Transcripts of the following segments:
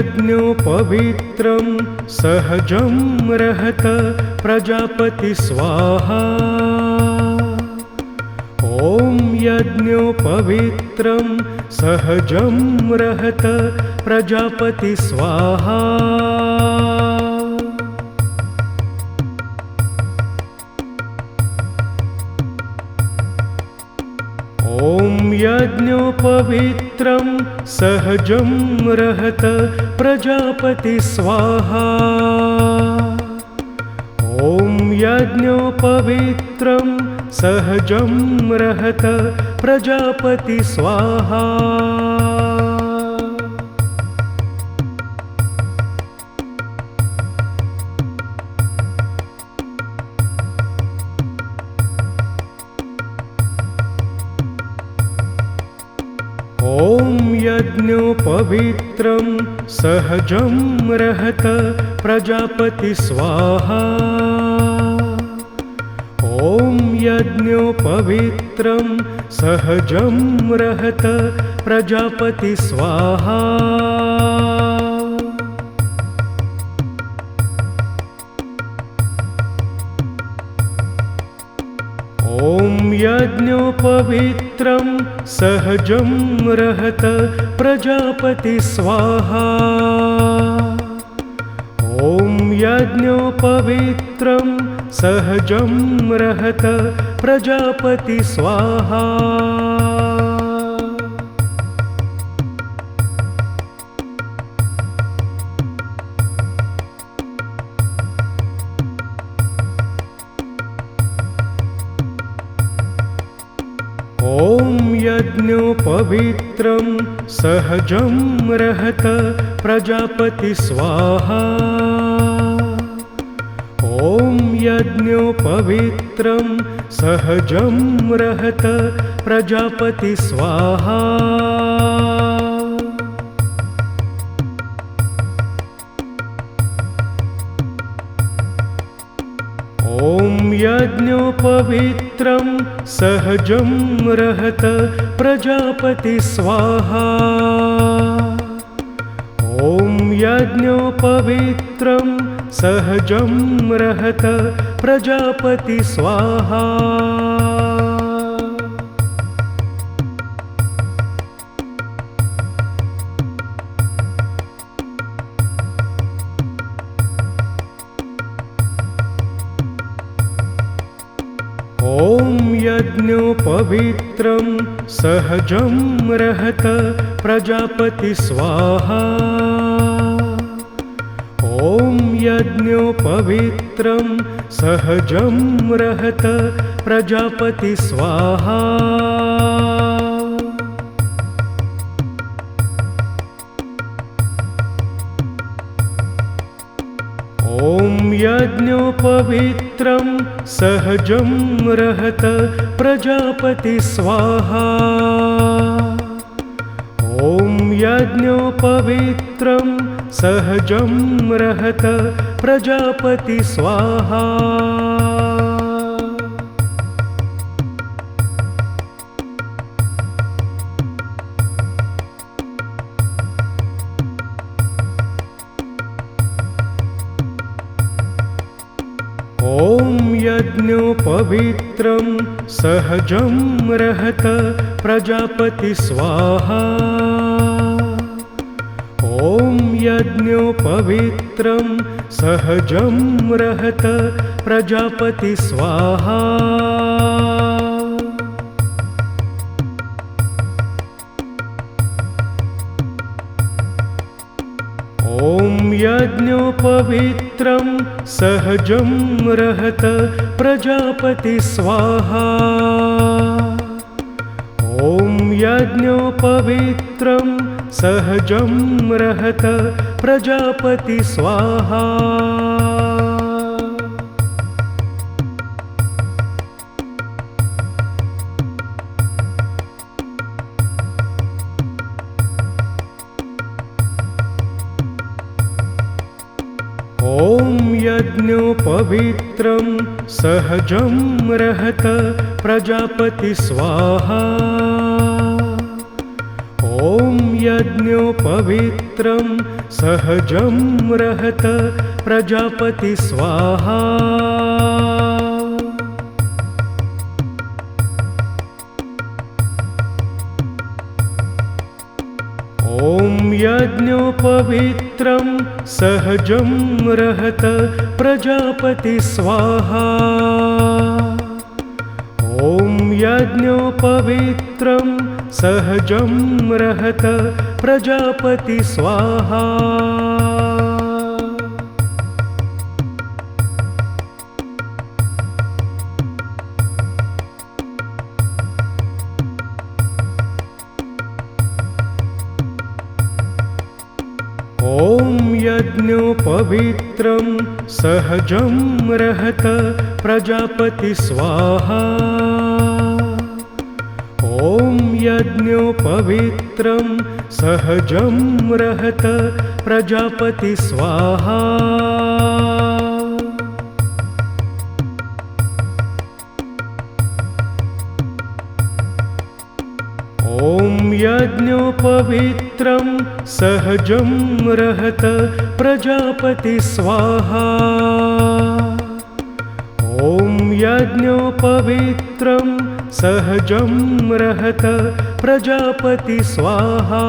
यज्ञोपवित्रं सहजं रहत प्रजापति स्वाहा। ॐ यज्ञोपवित्रं सहजं रहत प्रजापति स्वाहा यज्ञोपवित्रं सहजं रहत प्रजापति स्वाहा। ॐ यज्ञोपवित्रं सहजं रहत प्रजापति स्वाहा यज्ञोपवित्रं सहजं रहत प्रजापति स्वाहा। ॐ यज्ञोपवित्रं सहजं रहत प्रजापति स्वाहा यज्ञोपवित्रं सहजं रहत प्रजापति स्वाहा। ॐ यज्ञोपवित्रं सहजं रहत प्रजापति स्वाहा यज्ञोपवित्रं सहजं रहत प्रजापति स्वाहा। ॐ यज्ञोपवित्रं सहजं रहत प्रजापति स्वाहा यज्ञोपवित्रं सहजं रहत प्रजापति स्वाहा। ॐ यज्ञोपवित्रं सहजं रहत प्रजापति स्वाहा ॐ यज्ञोपवित्रं सहजं रहत प्रजापति स्वाहा। ॐ यज्ञोपवित्रं सहजं रहत प्रजापति स्वाहा यज्ञोपवित्रं सहजं रहत प्रजापति स्वाहा। ॐ यज्ञोपवित्रं सहजं रहत प्रजापति स्वाहा यज्ञोपवित्रं सहजं रहत प्रजापति स्वाहा। ॐ यज्ञोपवित्रं सहजं रहत प्रजापति स्वाहा। ॐ यज्ञोपवित्रं सहजं रहत प्रजापति स्वाहा। ॐ यज्ञोपवित्रं सहजं रहत प्रजापति स्वाहा यज्ञोपवित्रं सहजं रहत प्रजापति स्वाहा। ॐ यज्ञोपवित्रं सहजं रहत प्रजापति स्वाहा यज्ञोपवित्रं सहजं रहत प्रजापति स्वाहा। ॐ यज्ञोपवित्रं सहजं रहत प्रजापति स्वाहा यज्ञोपवित्रं सहजं रहत प्रजापति स्वाहा। ॐ यज्ञोपवित्रं सहजं रहत प्रजापति स्वाहा यज्ञोपवित्रं सहजं रहत प्रजापति स्वाहा। ॐ यज्ञोपवित्रं सहजं रहत प्रजापति स्वाहा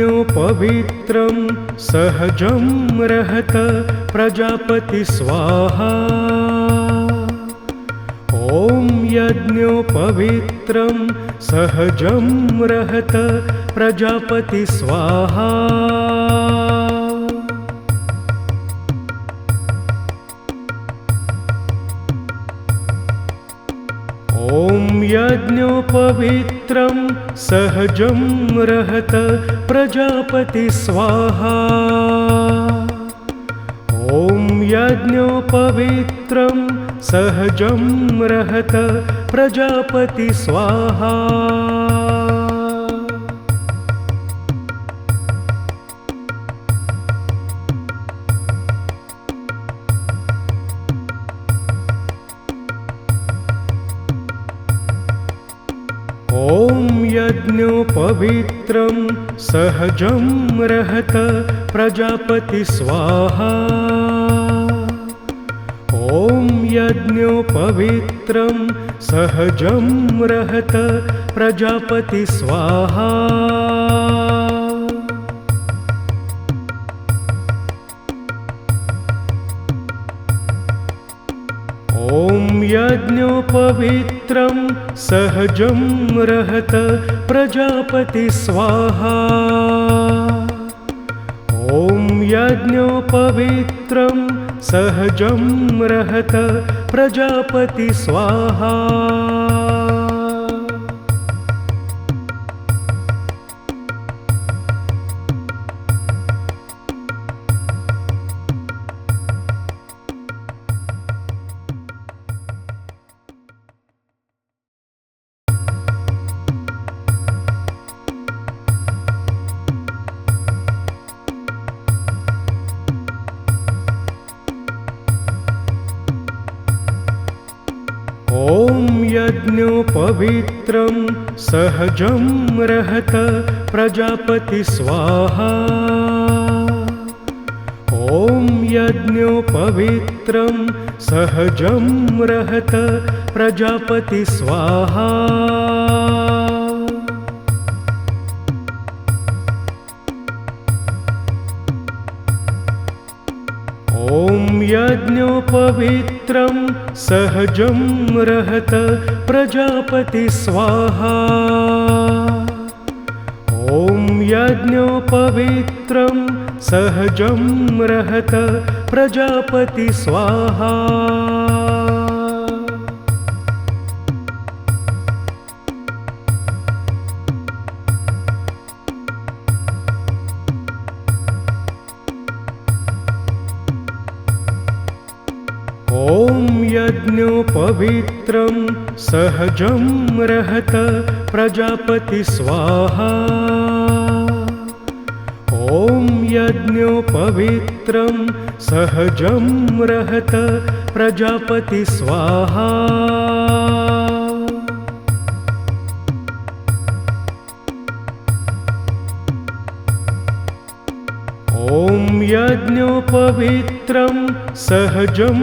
यज्ञोपवित्रं सहजं रहत प्रजापति स्वाहा। ॐ यज्ञोपवित्रं सहजं रहत प्रजापति स्वाहा यज्ञोपवित्रं सहजं रहत प्रजापति स्वाहा। ॐ यज्ञोपवित्रं सहजं रहत प्रजापति स्वाहा यज्ञोपवित्रं सहजं रहत प्रजापति स्वाहा। ॐ यज्ञोपवित्रं सहजं रहत प्रजापति स्वाहा यज्ञोपवित्रं सहजं रहत प्रजापति स्वाहा। ॐ यज्ञोपवित्रं सहजं रहत प्रजापति स्वाहा यज्ञोपवित्रं सहजं रहत प्रजापति स्वाहा। ॐ यज्ञोपवित्रं सहजं रहत प्रजापति स्वाहा यज्ञोपवित्रं सहजं रहत प्रजापति स्वाहा। ॐ यज्ञोपवित्रं सहजं रहत प्रजापति स्वाहा यज्ञोपवित्रं सहजं रहत प्रजापति स्वाहा। ॐ यज्ञोपवित्रं सहजं रहत प्रजापति स्वाहा। यज्ञोपवित्रं सहजं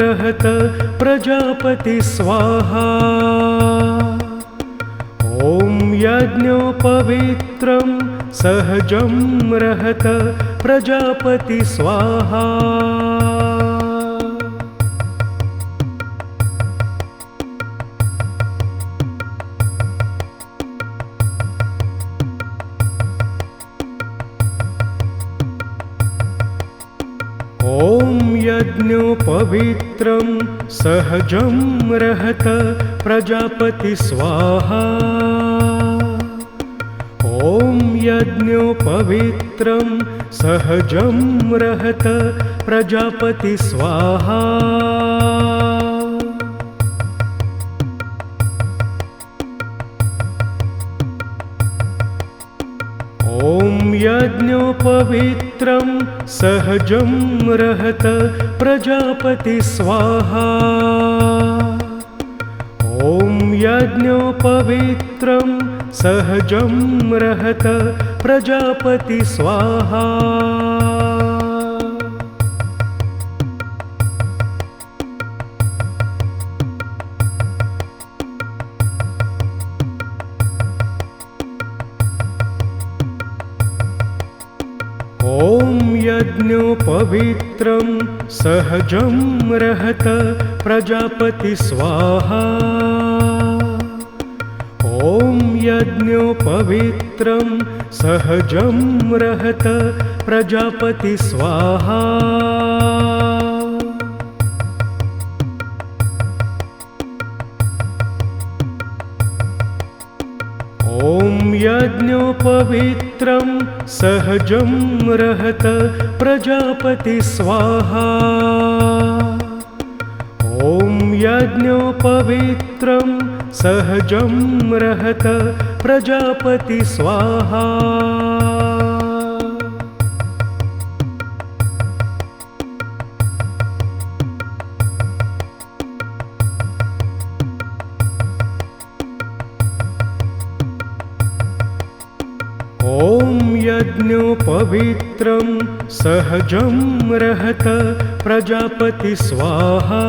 रहत प्रजापति स्वाहा। ॐ यज्ञोपवित्रं सहजं रहत प्रजापति स्वाहा यज्ञोपवित्रं सहजं रहत प्रजापति स्वाहा। ॐ यज्ञोपवित्रं सहजं रहत प्रजापति स्वाहा यज्ञोपवित्रं सहजं रहत प्रजापति स्वाहा। ॐ यज्ञोपवित्रं सहजं रहत प्रजापति स्वाहा यज्ञोपवित्रं सहजं रहत प्रजापति स्वाहा। ॐ यज्ञोपवित्रं सहजं रहत प्रजापति स्वाहा यज्ञोपवित्रं सहजं रहत प्रजापति स्वाहा। ॐ यज्ञोपवित्रं सहजं रहत प्रजापति स्वाहा ॐ यज्ञोपवित्रं सहजं रहत प्रजापति स्वाहा।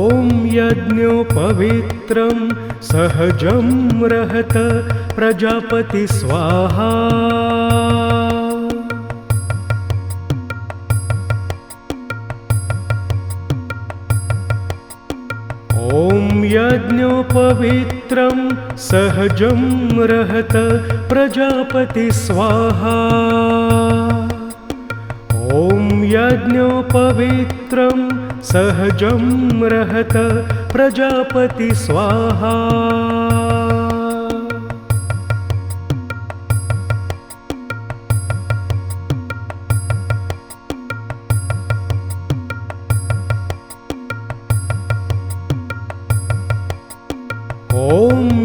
ॐ यज्ञोपवित्रं सहजं रहत प्रजापति स्वाहा यज्ञोपवित्रं सहजं रहत प्रजापति स्वाहा। ॐ यज्ञोपवित्रं सहजं रहत प्रजापति स्वाहा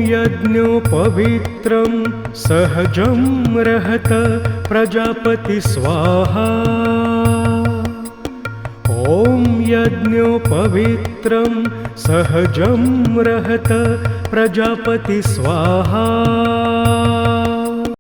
यज्ञोपवित्रं सहजं रहत प्रजापति स्वाहा। ॐ यज्ञोपवित्रं सहजं रहत प्रजापति स्वाहा